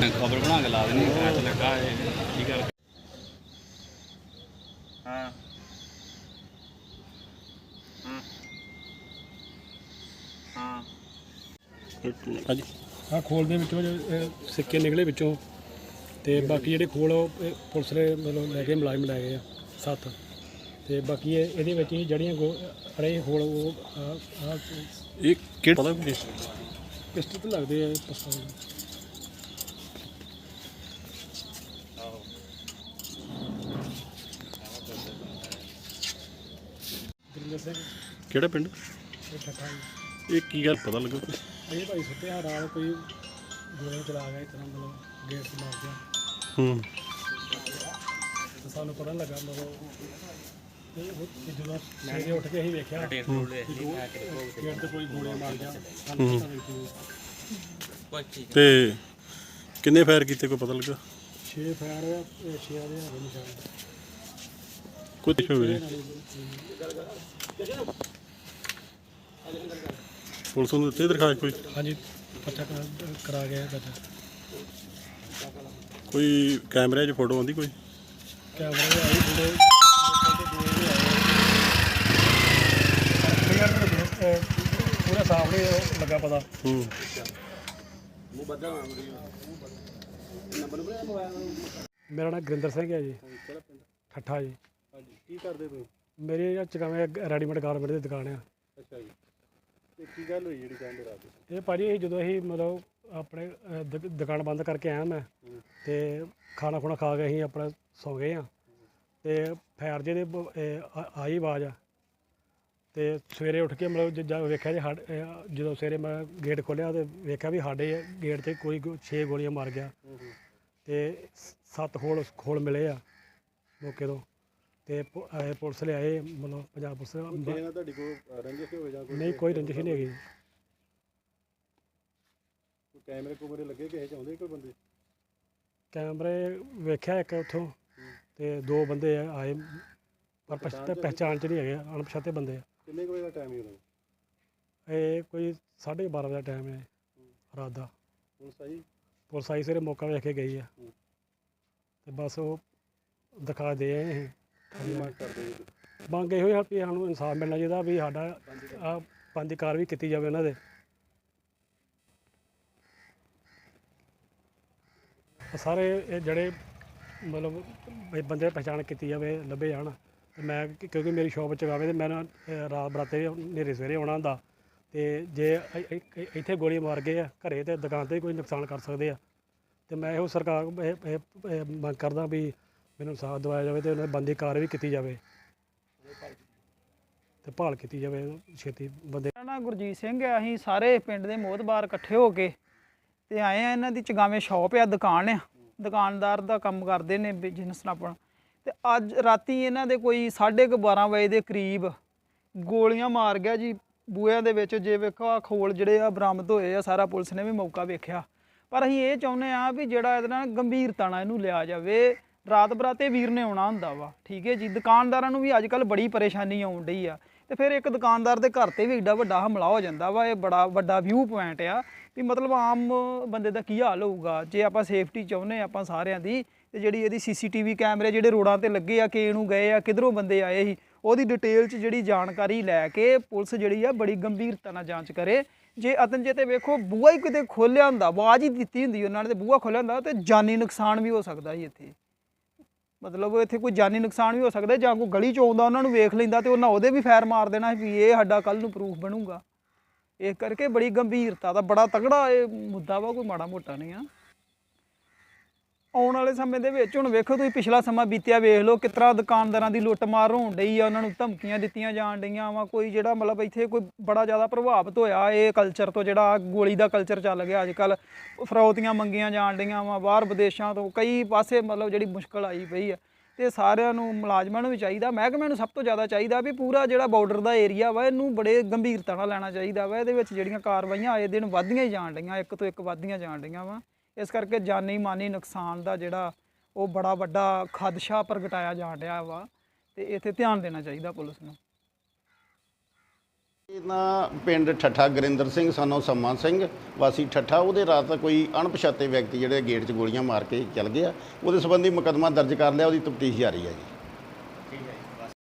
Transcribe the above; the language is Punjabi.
ਖਬਰ ਬਣਾ ਕੇ ਲਾ ਦੇਣੀ ਐਸ ਲੱਗਾ ਇਹ ਕੀ ਕਰ ਹਾਂ। ਹਾਂ। ਹਾਂ ਹਾਂਜੀ। ਆ ਖੋਲ ਦੇ ਵਿੱਚੋਂ ਜੋ, ਇਹ ਸਿੱਕੇ ਨਿਕਲੇ ਵਿੱਚੋਂ। ਤੇ ਬਾਕੀ ਜਿਹੜੇ ਖੋਲ ਆ, ਉਹ ਇਹ ਪੁਲਿਸ ਨੇ ਮਤਲਬ ਲੈ ਕੇ ਮੁਲਾਜ਼ਮ ਲੈ ਗਏ ਆ ਸੱਤ। ਤੇ ਬਾਕੀ ਇਹ ਇਹਦੇ ਵਿੱਚ ਹੀ ਜੜੀਆਂ ਅੜੇ ਖੋਲ ਉਹ ਆ ਆ ਇਹ ਕਿਹੜਾ ਪਤਾ ਵੀ ਪਿਸਟਲ ਤੇ ਲੱਗਦੇ ਆ ਪਿਸਤੌਲ ਕਿਹੜਾ ਪਿੰਡ? ਇਹ ਠੱਠਾ ਜੀ। ਇਹ ਕੀ ਗੱਲ ਪਤਾ ਲੱਗਾ ਕੁਛ? ਇਹ ਭਾਈ ਸੁੱਤਿਆ ਰਾਤ ਕੋਈ ਗੋਲੀਆਂ ਚਲਾ ਗਿਆ ਤਰ੍ਹਾਂ ਮਤਲਬ ਗੇਟ ਤੇ ਮਾਰ ਗਿਆ। ਹੂੰ। ਤੇ ਸਾਨੂੰ ਪਤਾ ਲੱਗਾ ਮਤਲਬ ਤੇ ਉਹ ਤੇ ਜਦੋਂ ਸਵੇਰੇ ਉੱਠ ਕੇ ਅਸੀਂ ਵੇਖਿਆ ਕਿ ਗੋ- ਗੇਟ ਤੇ ਕੋਈ ਗੋਲੀਆਂ ਮਾਰ ਗਿਆ। ਸਾਨੂੰ ਪਤਾ ਨਹੀਂ ਕਿ ਤੇ ਕਿੰਨੇ ਫਾਇਰ ਕੀਤੇ ਕੋਈ ਪਤਾ ਲੱਗਾ? 6 ਫਾਇਰ ਆ 6 ਆ ਦੇ ਹੈਗੇ ਨਿਸ਼ਾਨ। ਤੇ ਹੋਵੇ। ਪੁਲਿਸ ਨੂੰ ਦਿੱਤੀ ਦਰਖਾਸਤ ਕੋਈ? ਹਾਂਜੀ ਪੱਚਾ ਕਰਾ- ਕਰਾ ਗਿਆ ਬੱਚਾ ਕੋਈ ਕੈਮਰੇ 'ਚ ਫੋਟੋ ਆਉਂਦੀ ਕੋਈ? ਕੈਮਰੇ ਦੇ ਆਈ ਥੋੜੇ ਪੂਰਾ ਸਾਹਮਣੇ ਲੱਗਾ ਪਤਾ। ਹੂੰ। ਮੇਰਾ ਨਾਮ ਗੁਰਿੰਦਰ ਸਿੰਘ ਹੈ ਜੀ। ਠੱਠਾ ਜੀ। ਹਾਂਜੀ ਕੀ ਕਰਦੇ ਤੁਸੀਂ? ਮੇਰੀ ਚਕਾਵੇਂ ਰੈਡੀਮੇਡ ਗਾਰਮੈਂਟ ਦੀ ਦੁਕਾਨ ਆ। ਅੱਛਾ ਜੀ। ਤੇ ਕੀ ਗੱਲ ਹੋਈ ਜਿਹੜੀ ਕਹਿੰਦੇ ਰਾਤ ਇਹ ਭਾਜੀ ਇਹ ਜਦੋਂ ਅਸੀਂ ਮਤਲਬ ਆਪਣੇ ਅਹ, ਦੁਕ- ਦੁਕਾਨ ਬੰਦ ਕਰਕੇ ਆਇਆ ਮੈਂ ਤੇ ਖਾਣਾ ਖੁਣਾ ਖਾ ਕੇ ਅਸੀਂ ਆਪਣਾ ਸੌ ਗਏ ਆ। ਤੇ ਫਾਇਰ ਜੇ ਦੇ ਬ- ਇਹ ਆ- ਆਈ ਆਵਾਜ਼ ਆ। ਤੇ ਸਵੇਰੇ ਉੱਠ ਕੇ ਮਤਲਬ ਜ- ਜਦ ਵੇਖਿਆ ਜੇ ਸਾਡੇ ਜਦੋਂ ਸਵੇਰੇ ਮੈਂ ਗੇਟ ਖੋਲ੍ਹਿਆ ਤੇ ਵੇਖਿਆ ਵੀ ਸਾਡੇ ਗੇਟ ਤੇ ਕੋਈ 6 ਗੋਲੀਆਂ ਮਾਰ ਗਿਆ। ਤੇ ਸ- ਸੱਤ ਖੋਲ ਖੋਲ ਮਿਲੇ ਆ ਮੌਕੇ ਤੋਂ। ਤੇ ਪੁ- ਇਹ ਪੁਲਿਸ ਲਿਆਏ ਮਤਲਬ ਪੰਜਾਬ ਪੁਲਿਸ ਨਾ ਤੁਹਾਡੀ ਕੋਈ ਰੰਜਿਸ਼ ਹੋਵੇ ਜਾਂ ਨਹੀਂ ਕੋਈ ਰੰਜਿਸ਼ ਨਹੀਂ ਹੈਗੀ ਕੋਈ ਕੈਮਰੇ ਕੁਮਰੇ ਲੱਗੇ ਕਿਸੇ ਚ ਆਉਂਦੇ ਕੋਈ ਬੰਦੇ? ਕੈਮਰੇ ਵੇਖਿਆ ਇੱਕ ਉੱਥੋਂ ਤੇ ਦੋ ਬੰਦੇ ਆ- ਆਏ। ਪਰ ਪਛ- ਪਹਿਚਾਣ ਚ ਨਹੀਂ ਹੈਗੇ ਅਣਪਛਾਤੇ ਬੰਦੇ ਆ। ਕਿੰਨੇ ਕੁ ਵਜੇ ਦਾ ਟਾਈਮ ਹੀ ਹੋਣਾ ਇਹ ਕੋਈ 12:30 ਵਜੇ ਦਾ ਟਾਈਮ ਹੈ ਰਾਤ ਦਾ। ਪੁਲਿਸ ਆਈ? ਪੁਲਿਸ ਆਈ ਸਵੇਰੇ ਮੌਕਾ ਵੇਖ ਕੇ ਗਈ ਆ। ਹੂੰ। ਤੇ ਬਸ ਉਹ ਦਿਖਾ ਦੇ ਆਏ ਅਸੀਂ ਕੀ ਮੰਗ ਕਰਦੇ ਜੀ। ਮੰਗ ਇਹੋ ਹੀ ਹੈ ਵੀ ਸਾਨੂੰ ਇਨਸਾਫ ਮਿਲਣਾ ਚਾਹੀਦਾ ਵੀ ਸਾਡਾ ਆ ਪੰਜ ਕਾਰਵਾਈ ਕੀਤੀ ਜਾਵੇ ਉਹਨਾਂ ਦੇ। ਸਾਰੇ ਇਹ ਜਿਹੜੇ ਮਤਲਬ ਵੀ ਬੰਦੇ ਦੀ ਪਛਾਣ ਕੀਤੀ ਜਾਵੇ ਲੱਭੇ ਜਾਣ। ਤੇ ਮੈਂ ਕਿ- ਕਿਉਂਕਿ ਮੇਰੀ ਸ਼ੌਪ ਚਗਾਵੇ ਤੇ ਮੈਂ ਨਾ, ਅਹ, ਰਾਤ ਬਰਾਤੇ ਨੇਰੇ ਸਵੇਰੇ ਆਉਣਾ ਹੁੰਦਾ। ਤੇ ਜੇ ਇ- ਇ- ਇ- ਇੱਥੇ ਗੋਲੀ ਮਾਰ ਗਏ ਆ ਘਰੇ ਤੇ ਦੁਕਾਨ ਤੇ ਵੀ ਕੋਈ ਨੁਕਸਾਨ ਕਰ ਸਕਦੇ ਆ। ਤੇ ਮੈਂ ਇਹੋ ਸਰਕਾਰ ਇਹ- ਇਹ- ਇਹ ਮੰਗ ਕਰਦਾ ਵੀ ਮੈਨੂੰ ਇਨਸਾਫ ਦਿਵਾਇਆ ਜਾਵੇ ਤੇ ਉਹਨਾਂ ਦੀ ਬੰਦੀ ਕਾਰਵਾਈ ਕੀਤੀ ਜਾਵੇ। ਤੇ ਭਾਲ ਕੀਤੀ ਜਾਵੇ ਛੇਤੀ ਬੰਦੇ। ਮੇਰਾ ਨਾਮ ਗੁਰਜੀਤ ਸਿੰਘ ਹੈ, ਅਸੀਂ ਸਾਰੇ ਪਿੰਡ ਦੇ ਮੋਹਤਬਾਰ ਇਕੱਠੇ ਹੋ ਕੇ ਤੇ ਆਏ ਆ ਇਹਨਾਂ ਦੀ ਚਗਾਵੇਂ ਸ਼ਾਪ ਆ ਦੁਕਾਨ ਆ। ਦੁਕਾਨਦਾਰ ਦਾ ਕੰਮ ਕਰਦੇ ਨੇ ਬਿਜ਼ਨਸ ਨਾਲ ਆਪਣਾ। ਤੇ ਅੱਜ ਰਾਤੀ ਇਹਨਾਂ ਦੇ ਕੋਈ 12:30 ਵਜੇ ਦੇ ਕਰੀਬ ਗੋਲੀਆਂ ਮਾਰ ਗਿਆ ਜੀ ਬੂਹਿਆਂ ਦੇ ਵਿੱਚ। ਜੇ ਵੇਖੋ ਆ ਖੋਲ ਜਿਹੜੇ ਆ ਬਰਾਮਦ ਹੋਏ ਆ, ਸਾਰਾ ਪੁਲਿਸ ਨੇ ਵੀ ਮੌਕਾ ਵੇਖਿਆ। ਪਰ ਅਸੀਂ ਇਹ ਚਾਹੁੰਦੇ ਆ ਵੀ ਜਿਹੜਾ ਇਹਦੇ ਨਾਲ ਗੰਭੀਰਤਾ ਨਾਲ ਇਹਨੂੰ ਲਿਆ ਜਾਵੇ। ਰਾਤ ਬਰਾਤੇ ਵੀਰ ਨੇ ਆਉਣਾ ਹੁੰਦਾ ਵਾ, ਠੀਕ ਹੈ ਜੀ? ਦੁਕਾਨਦਾਰਾਂ ਨੂੰ ਵੀ ਅੱਜ ਕੱਲ ਬੜੀ ਪਰੇਸ਼ਾਨੀ ਆਉਣ ਡਈ ਆ। ਤੇ ਫਿਰ ਇੱਕ ਦੁਕਾਨਦਾਰ ਦੇ ਘਰ ਤੇ ਵੀ ਏਡਾ ਵੱਡਾ ਹਮਲਾ ਹੋ ਜਾਂਦਾ ਵਾ, ਇਹ ਬੜਾ ਵੱਡਾ ਵਿਊ ਪੁਆਇੰਟ ਆ ਵੀ ਮਤਲਬ ਆਮ ਬੰਦੇ ਦਾ ਕੀ ਹਾਲ ਹੋਊਗਾ? ਜੇ ਆਪਾਂ ਸੇਫਟੀ ਚਾਹੁੰਦੇ ਹਾਂ ਆਪਾਂ ਸਾਰਿਆਂ ਦੀ, ਤੇ ਜਿਹੜੀ ਇਹਦੀ ਸੀਸੀਟੀਵੀ ਕੈਮਰੇ ਜਿਹੜੇ ਰੋਡਾਂ ਤੇ ਲੱਗੇ ਆ, ਕਿ ਨੂੰ ਗਏ ਆ, ਕਿਧਰੋਂ ਬੰਦੇ ਆਏ ਸੀ, ਉਹਦੀ ਡਿਟੇਲ 'ਚ ਜਿਹੜੀ ਜਾਣਕਾਰੀ ਲੈ ਕੇ ਪੁਲਿਸ ਜਿਹੜੀ ਆ ਬੜੀ ਗੰਭੀਰਤਾ ਨਾਲ ਜਾਂਚ ਕਰੇ। ਜੇ ਅਤਨਜੇ ਤੇ ਵੇਖੋ, ਬੂਹਾ ਹੀ ਕਿਤੇ ਖੋਲਿਆ ਹੁੰਦਾ, ਆਵਾਜ਼ ਹੀ ਦਿੱਤੀ ਹੁੰਦੀ ਉਹਨਾਂ ਨੇ ਤੇ ਬੂਹਾ ਖੋਲਿਆ ਹੁੰਦਾ ਤੇ ਜਾਨੀ ਨੁਕਸਾਨ ਵੀ ਹੋ ਸਕਦਾ ਸੀ ਇੱਥੇ। ਮਤਲਬ ਇੱਥੇ ਕੋਈ ਜਾਨੀ ਨੁਕਸਾਨ ਵੀ ਹੋ ਸਕਦਾ ਜਾਂ ਕੋਈ ਗਲੀ ਚ ਆਉਂਦਾ, ਉਹਨਾਂ ਨੂੰ ਵੇਖ ਲੈਂਦਾ ਤੇ ਉਹਨਾਂ ਉਹਦੇ ਵੀ ਫੈਰ ਮਾਰ ਦੇਣਾ ਵੀ ਇਹ ਸਾਡਾ ਕੱਲ ਨੂੰ ਪ੍ਰੂਫ ਬਣੂਗਾ। ਇਸ ਕਰਕੇ ਬੜੀ ਗੰਭੀਰਤਾ ਦਾ ਬੜਾ ਤਗੜਾ ਇਹ ਮੁੱਦਾ ਵਾ, ਕੋਈ ਮਾੜਾ ਮੋਟਾ ਨਹੀਂ ਆ। ਆਉਣ ਵਾਲੇ ਸਮੇਂ ਦੇ ਵਿੱਚ ਹੁਣ ਵੇਖੋ ਤੁਸੀਂ ਪਿਛਲਾ ਸਮਾਂ ਬੀਤਿਆ, ਵੇਖ ਲਓ ਕਿਸ ਤਰ੍ਹਾਂ ਦੁਕਾਨਦਾਰਾਂ ਦੀ ਲੁੱਟ ਮਾਰ ਹੋਣ ਡਈ ਆ, ਉਹਨਾਂ ਨੂੰ ਧਮਕੀਆਂ ਦਿੱਤੀਆਂ ਜਾਣ ਡਈਆਂ ਵਾ, ਕੋਈ ਜਿਹੜਾ ਮਤਲਬ ਇੱਥੇ ਕੋਈ ਬੜਾ ਜ਼ਿਆਦਾ ਪ੍ਰਭਾਵਿਤ ਹੋਇਆ ਇਹ ਕਲਚਰ ਤੋਂ, ਜਿਹੜਾ ਗੋਲੀ ਦਾ ਕਲਚਰ ਚੱਲ ਗਿਆ ਅੱਜ ਕੱਲ ਫਰੌਤੀਆਂ ਮੰਗੀਆਂ ਜਾਣ ਡਈਆਂ ਵਾ, ਬਾਹਰ ਵਿਦੇਸ਼ਾਂ ਤੋਂ, ਕਈ ਪਾਸੇ ਮਤਲਬ ਜਿਹੜੀ ਮੁਸ਼ਕਲ ਆਈ ਪਈ ਆ, ਤੇ ਸਾਰਿਆਂ ਨੂੰ ਮੁਲਾਜ਼ਮਾਂ ਨੂੰ ਵੀ ਚਾਹੀਦਾ ਮਹਿਕਮੇ ਨੂੰ ਸਭ ਤੋਂ ਜ਼ਿਆਦਾ ਚਾਹੀਦਾ ਵੀ ਪੂਰਾ ਜਿਹੜਾ ਬਾਰਡਰ ਦਾ ਏਰੀਆ ਵਾ, ਇਹਨੂੰ ਬੜੇ ਗੰਭੀਰਤਾ ਨਾਲ ਲੈਣਾ ਚਾਹੀਦਾ ਵਾ, ਇਹਦੇ ਵਿੱਚ ਜਿਹੜੀਆਂ ਕਾਰਵਾਈਆਂ ਆਏ ਦਿਨ ਵੱਧਦੀਆਂ ਹੀ ਜਾਣ ਡਈਆਂ, ਇੱਕ ਤੋਂ ਇੱਕ ਵੱਧਦੀਆਂ ਜਾਣ ਡਈਆਂ ਵਾ। ਇਸ ਕਰਕੇ ਜਾਨੀ ਮਾਨੀ ਨੁਕਸਾਨ ਦਾ ਜਿਹੜਾ ਉਹ ਬੜਾ ਵੱਡਾ ਖਦਸ਼ਾ ਪ੍ਰਗਟਾਇਆ ਜਾ ਰਿਹਾ ਵਾ ਤੇ ਇੱਥੇ ਧਿਆਨ ਦੇਣਾ ਚਾਹੀਦਾ ਪੁਲਿਸ ਨੂੰ। ਇਹ ਪਿੰਡ ਠੱਠਾ ਗਰਿੰਦਰ ਸਿੰਘ, ਸਾਨੂੰ ਸੰਮਾ ਸਿੰਘ, ਵਾਸੀ ਠੱਠਾ, ਉਹਦੇ ਰਾਤ ਕੋਈ ਅਣਪਛਾਤੇ ਵਿਅਕਤੀ ਜਿਹੜੇ ਗੇਟ 'ਚ ਗੋਲੀਆਂ ਮਾਰ ਕੇ ਚਲ ਗਏ ਆ, ਉਹਦੇ ਸੰਬੰਧੀ ਮੁਕੱਦਮਾ ਦਰਜ ਕਰ ਲਿਆ, ਉਹਦੀ ਤਫਤੀਸ਼ ਜਾਰੀ ਹੈ ਜੀ।